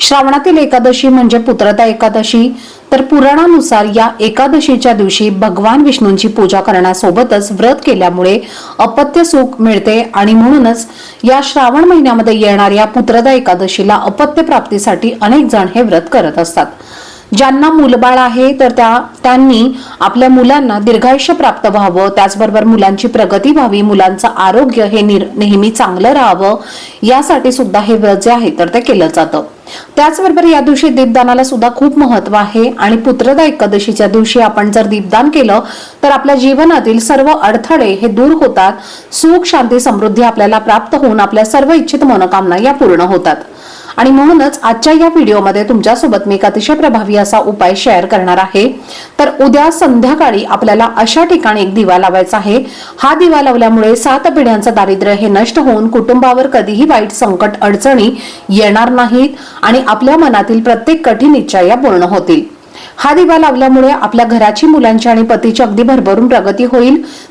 श्रावणातील एकादशी म्हणजे पुत्रदा एकादशी. तर पुराणानुसार या एकादशीच्या दिवशी भगवान विष्णूंची पूजा करण्यासोबतच व्रत केल्यामुळे अपत्य सुख मिळते आणि म्हणूनच या श्रावण महिन्यामध्ये येणाऱ्या पुत्रदा एकादशीला अपत्य प्राप्तीसाठी अनेक जण हे व्रत करत असतात. ज्यांना मूलबाळ आहे तर त्या त्यांनी आपल्या मुलांना दीर्घायुष्य प्राप्त व्हावं त्याचबरोबर मुलांची प्रगती व्हावी मुलांचं आरोग्य हे निर- नेहमी चांगलं राहावं यासाठी सुद्धा हे व्रत जे आहे तर ते केलं जातं. त्याचबरोबर या दिवशी दीपदानाला सुद्धा खूप महत्त्व आहे आणि पुत्रदा एकादशीच्या दिवशी आपण जर दीपदान केलं तर आपल्या जीवनातील सर्व अडथळे हे दूर होतात. सुख शांती समृद्धी आपल्याला प्राप्त होऊन आपल्या सर्व इच्छित मनोकामना या पूर्ण होतात. आणि म्हणूनच आजच्या या व्हिडिओमध्ये तुमच्यासोबत मी एक अतिशय प्रभावी असा उपाय शेअर करणार आहे. तर उद्या संध्याकाळी आपल्याला अशा ठिकाणी एक दिवा लावायचा आहे. हा दिवा लावल्यामुळे सात पिढ्यांचं दारिद्र्य हे नष्ट होऊन कुटुंबावर कधीही वाईट संकट अडचणी येणार नाहीत आणि आपल्या मनातील प्रत्येक कठीण इच्छा या पूर्ण होतील. हा दिवा लावल्यामुळे आपल्या घराची मुलांची आणि पतीची अगदी भरभरून प्रगती होईल.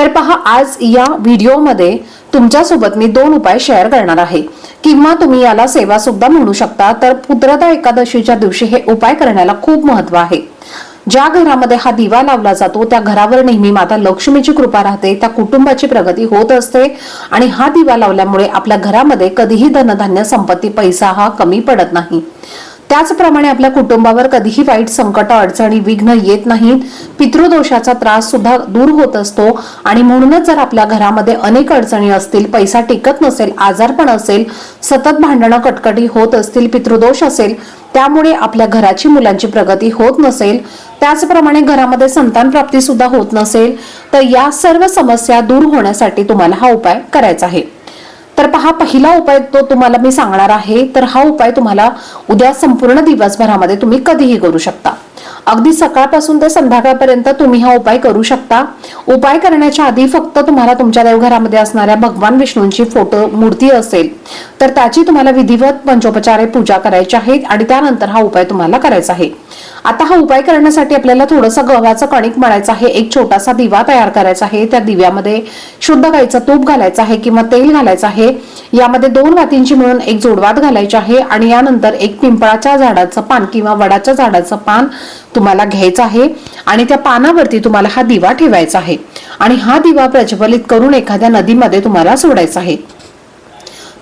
तर पहा आज या व्हिडिओमध्ये तुमच्यासोबत मी दोन उपाय शेअर करणार आहे. किंवा तुम्ही याला सेवा सुद्धा म्हणू शकता तर पुत्रता एकादशीच्या दिवशी हे उपाय करण्याला खूप महत्त्व आहे. ज्या घरामध्ये हा दिवा लावला जातो त्या घरावर नेहमी माता लक्ष्मीची कृपा राहते त्या कुटुंबाची प्रगती होत असते आणि हा दिवा लावल्यामुळे आपल्या घरामध्ये कधीही धनधान्य संपत्ती पैसा हा कमी पडत नाही. त्याचप्रमाणे आपल्या कुटुंबावर कधीही वाईट संकट अडचणी विघ्न येत नाहीत. पितृदोषाचा त्रास सुद्धा दूर होत असतो. आणि म्हणूनच जर आपल्या घरामध्ये अनेक अडचणी असतील पैसा टिकत नसेल आजारपण असेल सतत भांडणं कटकटी होत असतील पितृदोष असेल त्यामुळे आपल्या घराची मुलांची प्रगती होत नसेल. त्याचप्रमाणे घरामध्ये संतान प्राप्ती सुद्धा होत नसेल. तर या सर्व समस्या दूर होण्यासाठी तुम्हाला हा उपाय करायचा आहे. तर पहा पहिला उपाय तो तुम्हाला मी सांगणार आहे. तर हा उपाय तुम्हाला उद्या संपूर्ण दिवसभरामध्ये तुम्ही कधीही करू शकता. अगदी सकाळपासून ते संध्याकाळपर्यंत तुम्ही हा उपाय करू शकता. उपाय करण्याच्या आधी फक्त तुम्हाला तुमच्या देवघरामध्ये असणाऱ्या भगवान विष्णूंची फोटो मूर्ती असेल तर त्याची तुम्हाला विधिवत पंचोपचारे पूजा करायची आहे आणि त्यानंतर हा उपाय तुम्हाला करायचा आहे. आता हा उपाय करण्यासाठी आपल्याला थोडंसं गव्हाचं कणिक मळायचं आहे एक छोटासा दिवा तयार करायचा आहे. त्या दिव्यामध्ये शुद्ध गाईचं तूप घालायचं आहे किंवा तेल घालायचं आहे. यामध्ये दोन वातींची मिळून एक जोडवात घालायची आहे आणि यानंतर एक पिंपळाच्या झाडाचं पान किंवा वडाच्या झाडाचं पान तुम्हाला घ्यायचं आहे आणि त्या पानावरती तुम्हाला हा दिवा ठेवायचा आहे. आणि हा दिवा प्रज्वलित करून एखाद्या नदीमध्ये तुम्हाला सोडायचा आहे.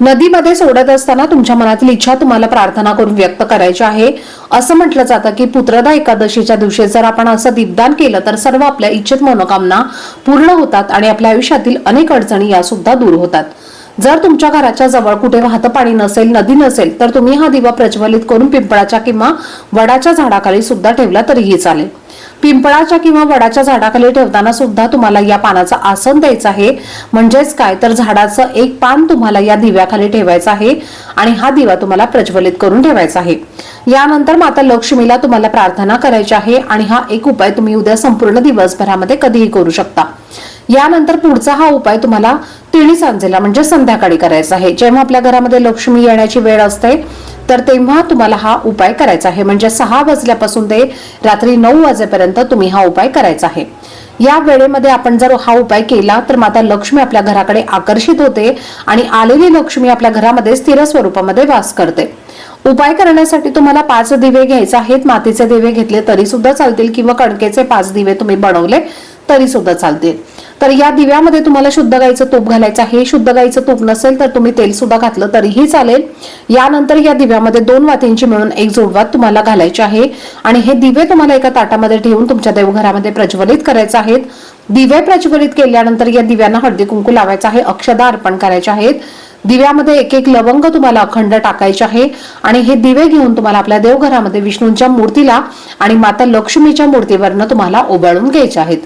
नदीमध्ये सोडत असताना तुमच्या मनातील इच्छा तुम्हाला प्रार्थना करून व्यक्त करायची आहे. असं म्हटलं जातं की पुत्रदा एकादशीच्या दिवशी जर आपण असं दीपदान केलं तर सर्व आपल्या इच्छित मनोकामना पूर्ण होतात आणि आपल्या आयुष्यातील अनेक अडचणी या सुद्धा दूर होतात. जर तुमच्या घराच्या जवळ कुठे वाहतं पाणी नसेल नदी नसेल तर तुम्ही हा दिवा प्रज्वलित करून पिंपळाच्या किंवा वडाच्या झाडाखाली सुद्धा ठेवला तरीही चालेल. पिंपळाच्या किंवा वडाच्या झाडाखाली ठेवताना सुद्धा तुम्हाला या पानाचं आसन द्यायचं आहे. म्हणजेच काय? तर झाडाचं एक पान तुम्हाला या दिव्याखाली ठेवायचं आहे आणि हा दिवा तुम्हाला प्रज्वलित करून ठेवायचा आहे. यानंतर माता लक्ष्मीला तुम्हाला प्रार्थना करायची आहे आणि हा एक उपाय तुम्ही उद्या संपूर्ण दिवसभरामध्ये कधीही करू शकता. यानंतर पुढचा हा उपाय तुम्हाला तिळी सांजेला म्हणजे संध्याकाळी करायचा आहे. जेव्हा आपल्या घरामध्ये लक्ष्मी येण्याची वेळ असते तर तेव्हा तुम्हाला हा उपाय करायचा आहे. म्हणजे सहा वाजल्यापासून ते रात्री नऊ वाजेपर्यंत तुम्ही हा उपाय करायचा आहे. या वेळेमध्ये आपण जर हा उपाय केला तर माता लक्ष्मी आपल्या घराकडे आकर्षित होते आणि आलेली लक्ष्मी आपल्या घरामध्ये स्थिर स्वरूपामध्ये वास करते. उपाय करण्यासाठी तुम्हाला पाच दिवे घ्यायचे आहेत. मातीचे दिवे घेतले तरी सुद्धा चालतील किंवा कणकेचे पाच दिवे तुम्ही बनवले तरी सुद्धा चालतील. तर या दिव्यामध्ये तुम्हाला शुद्ध गाईचं तूप घालायचं आहे. शुद्ध गाईचं तूप नसेल तर तुम्ही तेल सुद्धा घातलं तरीही चालेल. यानंतर या दिव्यामध्ये दोन वातींची मिळून एक जोडवात तुम्हाला घालायची आहे. आणि हे दिवे तुम्हाला एका ताटामध्ये ठेवून तुमच्या देवघरामध्ये प्रज्वलित करायचे आहेत. दिवे प्रज्वलित केल्यानंतर या दिव्यांना हळदी कुंकू लावायचं आहे. अक्षदा अर्पण करायचे आहेत. दिव्यामध्ये एक एक लवंग तुम्हाला अखंड टाकायचे आहे. आणि हे दिवे घेऊन तुम्हाला आपल्या देवघरामध्ये विष्णूंच्या मूर्तीला आणि माता लक्ष्मीच्या मूर्तीवरनं तुम्हाला ओवाळून घ्यायचे आहेत.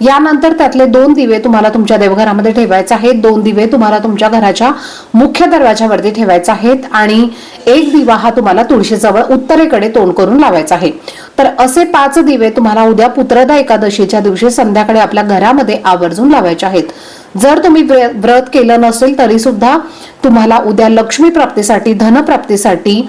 यानंतर त्यातले दोन दिवे तुम्हाला तुमच्या देवघरामध्ये ठेवायचे आहेत. दोन दिवे तुम्हाला तुमच्या घराच्या मुख्य दरवाजावरती ठेवायचे आहेत आणि एक दिवा हा तुम्हाला तुळशीजवळ उत्तरेकडे तोंड करून लावायचा आहे. तर असे पाच दिवे तुम्हाला उद्या पुत्रदा एकादशीच्या दिवशी संध्याकाळी आपल्या घरामध्ये आवर्जून लावायचे आहेत. जर तुम्ही व्रत केलं नसेल तरी सुद्धा तुम्हाला उद्या लक्ष्मी प्राप्तीसाठी धनप्राप्तीसाठी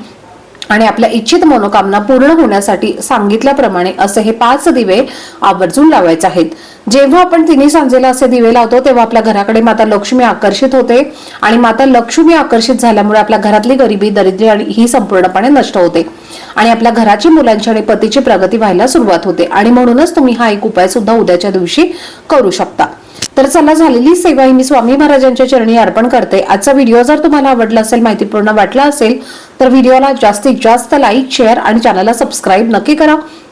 आणि आपल्या इच्छित मनोकामना पूर्ण होण्यासाठी सांगितल्याप्रमाणे असे हे पाच दिवे आवर्जून लावायचे आहेत. जेव्हा आपण तिन्ही सांजेला असे दिवे लावतो तेव्हा आपल्या घराकडे माता लक्ष्मी आकर्षित होते आणि माता लक्ष्मी आकर्षित झाल्यामुळे आपल्या घरातली गरिबी दरिद्री आणि ही संपूर्णपणे नष्ट होते. आणि आपल्या घराची मुलांची आणि पतीची प्रगती व्हायला सुरुवात होते. आणि म्हणूनच तुम्ही हा एक उपाय सुद्धा उद्याच्या दिवशी करू शकता. तर चला झालेली सेवा ही मी स्वामी महाराजांच्या चरणी अर्पण करते. आजचा व्हिडिओ जर तुम्हाला आवडला असेल माहितीपूर्ण वाटला असेल तर व्हिडिओला जास्तीत जास्त लाईक शेअर आणि चॅनलला सबस्क्राईब नक्की करा.